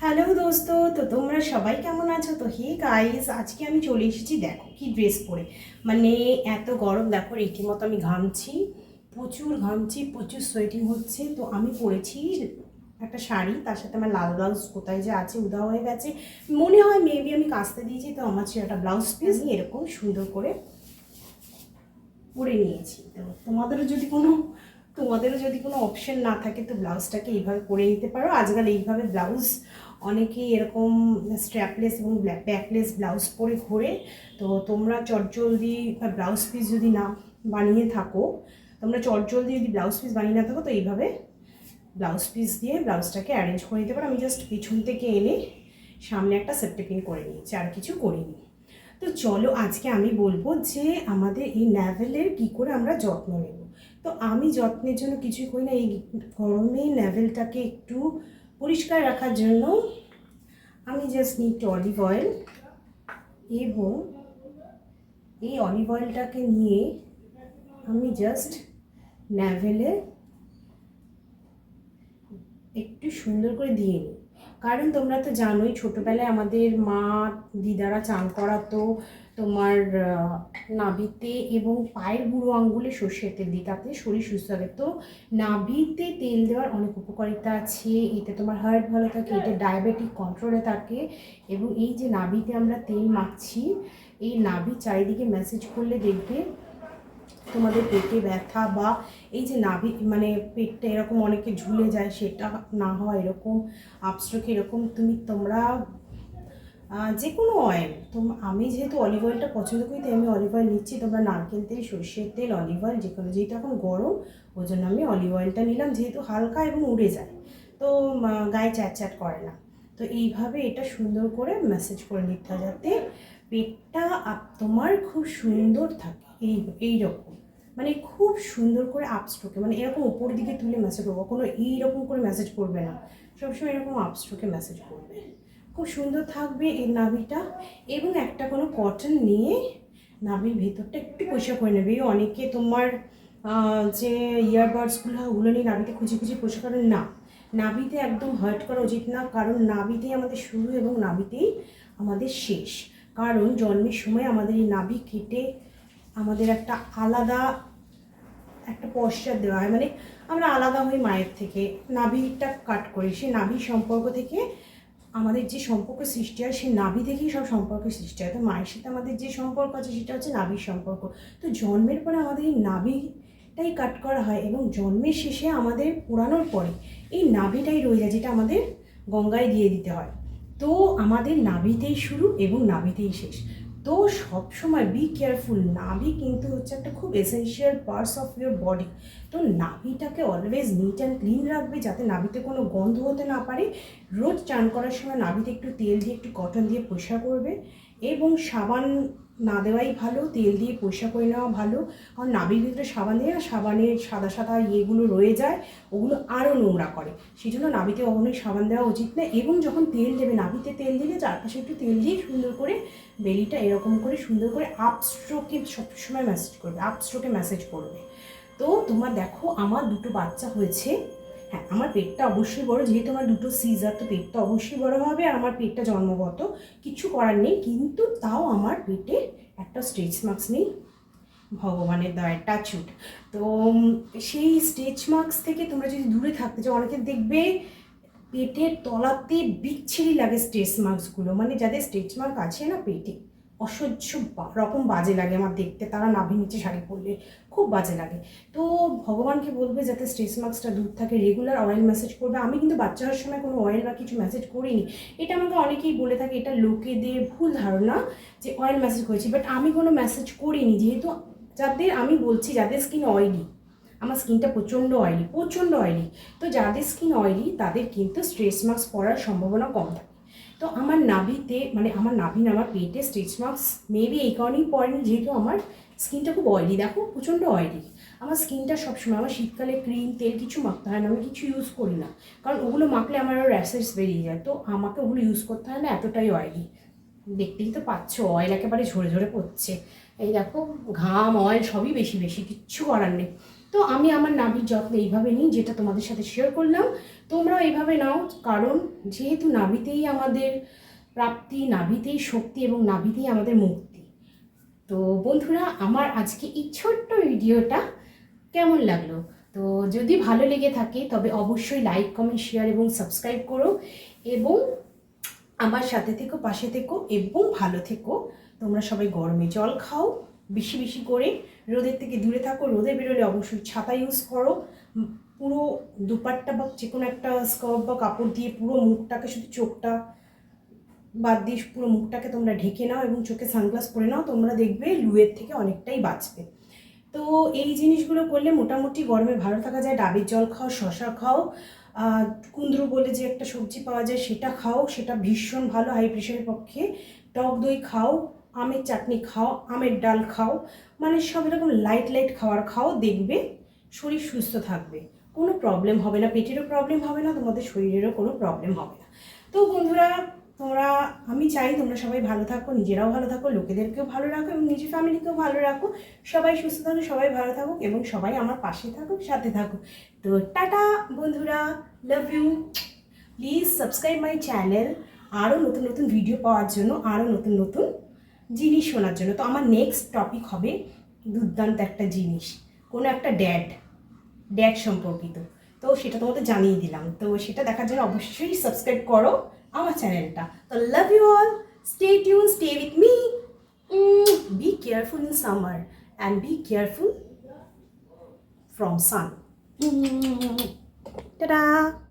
Hello দোস্ত। তো তোমরা সবাই কেমন আছো? তো হে গাইস আজকে আমি চলে এসেছি, দেখো কি ড্রেস পরে। মানে এত গরম, দেখো, রীতিমতো আমি ঘামছি, প্রচুর ঘামছি, প্রচুর সোয়েটিং হচ্ছে। তো আমি পরেছি একটা শাড়ি, তার সাথে আমার লাল ব্লাউজ কোথায় যে আছে উদা হয়ে গেছে। মনে হয় মেবি আমি কাচতে দিয়েছি, তো আমার ছিল একটা ব্লাউজ পিস এরকম সুন্দর করে পরে নিয়েছি। তো তোমাদেরও যদি কোনো তোমাদেরও যদি কোনো অপশন না থাকে, তো ব্লাউজটাকে এইভাবে করে নিতে পারো। আজকাল এইভাবে ব্লাউজ অনেকেই এরকম স্ট্র্যাপলেস এবং ব্যাকলেস ব্লাউজ পরে ঘোরে। তো তোমরা চটজলদি বা ব্লাউজ পিস যদি না বানিয়ে থাকো, তোমরা চটজলদি যদি ব্লাউজ পিস বানিয়ে না থাকো, তো এইভাবে ব্লাউজ পিস দিয়ে ব্লাউজটাকে অ্যারেঞ্জ করে নিতে পারো। আমি জাস্ট পিছন থেকে এনে সামনে একটা সেপ্টেপিং করে নিয়েছি, আর কিছু করিনি। তো চলো আজকে আমি বলব যে আমাদের এই ন্যাভেলের কী করে আমরা যত্ন নেব। তো আমি যত্নের জন্য কিছুই করি না। এই গরমে ন্যাভেলটাকে একটু পরিষ্কার রাখার জন্য আমি জাস্ট নিই অলিভ অয়েল এবং এই অলিভ অয়েলটাকে নিয়ে আমি জাস্ট ন্যাভেলে একটু সুন্দর করে দিয়ে নিই। কারণ তোমরা তো জানোই, ছোটোবেলায় আমাদের মা দিদারা চান করাতো তোমার নাভিতে এবং পায়ের বুড়ো আঙ্গুলে সর্ষের তেল দিই তাতে শরীর সুস্থ থাকে তো নাভিতে তেল দেওয়ার অনেক উপকারিতা আছে, এতে তোমার হার্ট ভালো থাকে, এতে ডায়াবেটিক কন্ট্রোলে থাকে এবং এই যে নাভিতে আমরা তেল মাখছি, এই নাভির চারিদিকে ম্যাসেজ করলে দেখবে তোমাদের পেটে ব্যথা বা এই যে নাভি মানে পেটটা এরকম অনেকে ঝুলে যায়, সেটা না হওয়া এরকম আপস্ট্রোক এরকম, তুমি তোমরা যে কোনো অয়েল তো আমি যেহেতু অলিভ অয়েলটা পছন্দ করি, তাই আমি অলিভ অয়েল নিচ্ছি। তোমরা নারকেল তেল, সর্ষের তেল অলিভ অয়েল যে কোনো যেহেতু এখন গরম ওই জন্য আমি অলিভ অয়েলটা নিলাম, যেহেতু হালকা এবং উড়ে যায়। তো গায়ে চ্যাট চ্যাট করে না। তো এইভাবে এটা সুন্দর করে ম্যাসেজ করে নিতে হয় যাতে পেটটা তোমার খুব সুন্দর থাকে। এই, এইরকম। মানে খুব সুন্দর করে আপস্ট্রোকে মানে এরকম উপর দিকে তুলে মেসেজ করব, কোনো এইরকম করে মেসেজ করবে না। সবসময় এরকম আপস্ট্রোকে মেসেজ করবে। খুব সুন্দর থাকবে এই নাভিটা এবং একটা কোনো কটন নিয়ে নাভির ভেতরটা একটু পরিষ্কার করে নেবে। অনেকে তোমার যে ইয়ারবাডসগুলো ওগুলো নিয়ে নাভিতে খুঁজে খুঁজে পরিষ্কার করে না। নাভিতে একদম হার্ট করা উচিত না, কারণ নাভিতেই আমাদের শুরু এবং নাভিতেই আমাদের শেষ। কারণ জন্মের সময় আমাদের এই নাভি কেটে আমাদের একটা আলাদা একটা পশ্চাৎ দেওয়া হয়। মানে আমরা আলাদা হই মায়ের থেকে। নাভিটা কাট করি। সেই নাভি সম্পর্ক থেকে আমাদের যে সম্পর্ক সৃষ্টি হয় সেই নাভি থেকেই সব সম্পর্ক সৃষ্টি হয়। তো মায়ের সাথে আমাদের যে সম্পর্ক আছে, সেটা হচ্ছে নাভির সম্পর্ক। তো জন্মের পরে আমাদের এই নাভিটাই কাট করা হয় এবং জন্মের শেষে আমাদের পোড়ানোর পরে এই নাভিটাই রয়ে যায়, যেটা আমাদের গঙ্গায় দিয়ে দিতে হয়। তো আমাদের নাভিতেই শুরু এবং নাভিতেই শেষ। তো সবসময় বি কেয়ারফুল নাভি কিন্তু হচ্ছে একটা খুব essential parts of your body তো নাভিটাকে অলওয়েজ নিট অ্যান্ড ক্লিন রাখবে যাতে নাভিতে কোনো গন্ধ হতে না পারে। রোজ চান করার সময় নাভিতে একটু তেল দিয়ে, একটু কটন দিয়ে পরিষ্কার করবে এবং সাবান না দেওয়াই ভালো, তেল দিয়ে পরিষ্কার করে নেওয়া ভালো। কারণ নাভির ভিতরে সাবান দিয়ে সাবানের সাদা সাদা ইয়েগুলো রয়ে যায়, ওগুলো আরও নোংরা করে। সেই জন্য নাভিতে কখনোই সাবান দেওয়া উচিত না। এবং যখন তেল দেবে, নাভিতে তেল দিলে চারপাশে একটু তেল দিয়ে সুন্দর করে বেলিটা এরকম করে সুন্দর করে আপস্ট্রোকে সবসময় মেসেজ করবে আপ স্ট্রোকে মেসেজ করবে। তো তোমার দেখো, আমার দুটো বাচ্চা হয়েছে। হ্যাঁ আমার পেটটা অবশ্যই বড়, যেহেতু আমার দুটো সিজার, তো পেটটা অবশ্যই বড় হবে আর আমার পেটটা জন্মগত। কিছু করার নেই, কিন্তু তাও আমার পেটে একটা স্ট্রেচ মার্কস নেই। ভগবানের দয়ার টাচুট তো সেই স্টেচ মার্কস থেকে তোমরা যদি দূরে থাকতে চাও, অনেকে দেখবে পেটের তলাতে বিচ্ছিরি লাগে স্টেচ মার্কসগুলো মানে যাদের স্টেচ মার্ক আছে না পেটে অসহ্য রকম বাজে লাগে আমার দেখতে। তারা নাভি নিচে শাড়ি পরলে খুব বাজে লাগে। তো ভগবানকে বলবে যাতে স্ট্রেস মার্কসটা দূর থাকে রেগুলার অয়েল মেসেজ করবে। আমি কিন্তু বাচ্চা হওয়ার সময় কোনো অয়েল বা কিছু মেসেজ করিনি। এটা আমাকে অনেকেই বলে থাকে, এটা লোকেদের ভুল ধারণা যে অয়েল মেসেজ করেছি। বাট আমি কোনো মেসেজ করিনি, যেহেতু যাদের, আমি বলছি যাদের স্কিন অয়েলি আমার স্কিনটা প্রচণ্ড অয়েলি প্রচণ্ড অয়েলি তো যাদের স্কিন অয়েলি তাদের কিন্তু স্ট্রেস মার্কস পড়ার সম্ভাবনা কম থাকে। তো আমার নাভিতে মানে আমার নাভি না, আমার পেটে স্ট্রেচ মার্কস মেবি এই কারণেই পড়েনি, যেহেতু আমার স্কিনটা খুব অয়েলি দেখো, প্রচণ্ড অয়েলি আমার স্কিনটা সবসময়, আমার শীতকালে ক্রিম তেল কিছু মাখতে হয় না, আমি কিছু ইউজ করি না। কারণ ওগুলো মাখলে আমার র্যাশেস বেরিয়ে যায়, তো আমাকে ওগুলো ইউজ করতে হয় না, এতটাই অয়েলি দেখতেই তো পাচ্ছ অয়েল একেবারে ঝরে ঝরে পড়ছে। এই দেখো, ঘাম অয়েল সবই বেশি বেশি, কিচ্ছু করার নেই। তো আমি আমার নাভির যত্ন এইভাবে নিই যেটা তোমাদের সাথে শেয়ার করলাম। তোমরাও এইভাবে নাও, কারণ যেহেতু নাভিতেই আমাদের প্রাপ্তি, নাভিতেই শক্তি এবং নাভিতেই আমাদের মুক্তি। তো বন্ধুরা, আমার আজকে এই ছোট্ট ভিডিওটা কেমন লাগল? তো যদি ভালো লেগে থাকে, তবে অবশ্যই লাইক কমেন্ট শেয়ার এবং সাবস্ক্রাইব করো এবং আমার সাথে থেকো, পাশে থেকো এবং ভালো থেকো। তোমরা সবাই গরমে জল খাও। বেশি বেশি করে রোদের থেকে দূরে থাকো, রোদে বেরোলে অবশ্যই ছাতা ইউজ করো। পুরো দুপাট্টা বা যে কোনো একটা স্কার্ফ বা কাপড় দিয়ে পুরো মুখটাকে শুধু চোখটা বাদ দিয়ে পুরো মুখটাকে তোমরা ঢেকে নাও এবং চোখে সানগ্লাস পরে নাও, তোমরা দেখবে লুয়ের থেকে অনেকটাই বাঁচবে। তো এই জিনিসগুলো করলে মোটামুটি গরমে ভালো থাকা যায়, ডাবের জল খাও শশা খাও কুন্দ্রু বলে যে একটা সবজি পাওয়া যায় সেটা খাও, সেটা ভীষণ ভালো হাই প্রেশারের পক্ষে। টক দই খাও আমের চাটনি খাও, আমের ডাল খাও মানে সব এরকম লাইট লাইট খাবার খাও, দেখবে শরীর সুস্থ থাকবে। কোনো প্রবলেম হবে না, পেটেরও প্রবলেম হবে না, তোমাদের শরীরেরও কোনো প্রবলেম হবে না। তো বন্ধুরা, তোমরা, আমি চাই তোমরা সবাই ভালো থাকো, নিজেরাও ভালো থাকো, লোকেদেরকেও ভালো রাখো এবং নিজের ফ্যামিলিকেও ভালো রাখো। সবাই সুস্থ থাকো সবাই ভালো থাকুক এবং সবাই আমার পাশে থাকুক, সাথে থাকুক। তো টাটা বন্ধুরা love you please subscribe my channel আরও নতুন নতুন ভিডিও পাওয়ার জন্য আরও নতুন নতুন জিনিস শোনার জন্য। তো আমার নেক্সট টপিক হবে দুর্দান্ত একটা জিনিস। কোনো একটা ড্যাড ড্যাড সম্পর্কিত। তো সেটা তোমাদের জানিয়ে দিলাম। তো সেটা দেখার জন্য অবশ্যই সাবস্ক্রাইব করো আমার চ্যানেলটা তো love you all stay tune stay with me be careful in summer and be careful from sun ta-da!